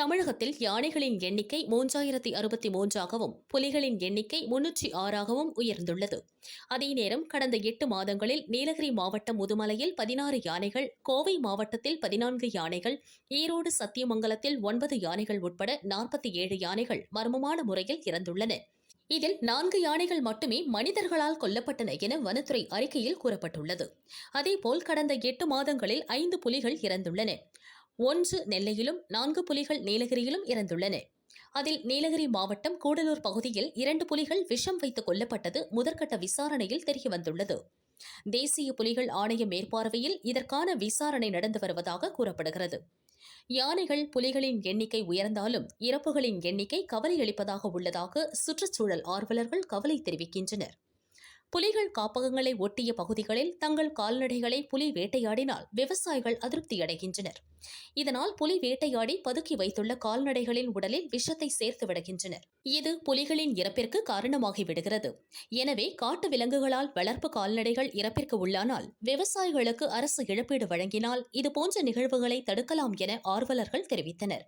தமிழகத்தில் யானைகளின் எண்ணிக்கை மூன்றாயிரத்தி அறுபத்தி மூன்றாகவும் புலிகளின் எண்ணிக்கை முன்னூற்றி ஆறாகவும் உயர்ந்துள்ளது. அதே நேரம் கடந்த எட்டு மாதங்களில் நீலகிரி மாவட்டம் முதுமலையில் பதினாறு யானைகள் கோவை மாவட்டத்தில் பதினான்கு யானைகள் ஈரோடு சத்தியமங்கலத்தில் ஒன்பது யானைகள் உட்பட நாற்பத்தி ஏழு யானைகள் மர்மமான முறையில் இறந்துள்ளன. இதில் நான்கு யானைகள் மட்டுமே மனிதர்களால் கொல்லப்பட்டன என வனத்துறை அறிக்கையில் கூறப்பட்டுள்ளது. அதேபோல் கடந்த எட்டு மாதங்களில் ஐந்து புலிகள் இறந்துள்ளன. ஒன்று நெல்லையிலும் நான்கு புலிகள் நீலகிரியிலும் இறந்துள்ளன. அதில் நீலகிரி மாவட்டம் கூடலூர் பகுதியில் இரண்டு புலிகள் விஷம் வைத்து கொல்லப்பட்டது முதற்கட்ட விசாரணையில் தெரியவந்துள்ளது. தேசிய புலிகள் ஆணைய மேற்பார்வையில் இதற்கான விசாரணை நடந்து வருவதாக கூறப்படுகிறது. யானைகள் புலிகளின் எண்ணிக்கை உயர்ந்தாலும் இறப்புகளின் எண்ணிக்கை கவலையளிப்பதாக உள்ளதாக சுற்றுச்சூழல் ஆர்வலர்கள் கவலை தெரிவிக்கின்றனர். புலிகள் காப்பகங்களை ஒட்டிய பகுதிகளில் தங்கள் கால்நடைகளை புலி வேட்டையாடினால் விவசாயிகள் அதிருப்தியடைகின்றனர் இதனால் புலி வேட்டையாடி பதுக்கி வைத்துள்ள கால்நடைகளின் உடலில் விஷத்தை சேர்த்து விடுகின்றனர். இது புலிகளின் இறப்பிற்கு காரணமாகி விடுகிறது. எனவே காட்டு விலங்குகளால் வளர்ப்பு கால்நடைகள் இறப்பிற்கு உள்ளானால் விவசாயிகளுக்கு அரசு இழப்பீடு வழங்கினால் இதுபோன்ற நிகழ்வுகளை தடுக்கலாம் என ஆர்வலர்கள் தெரிவித்தனர்.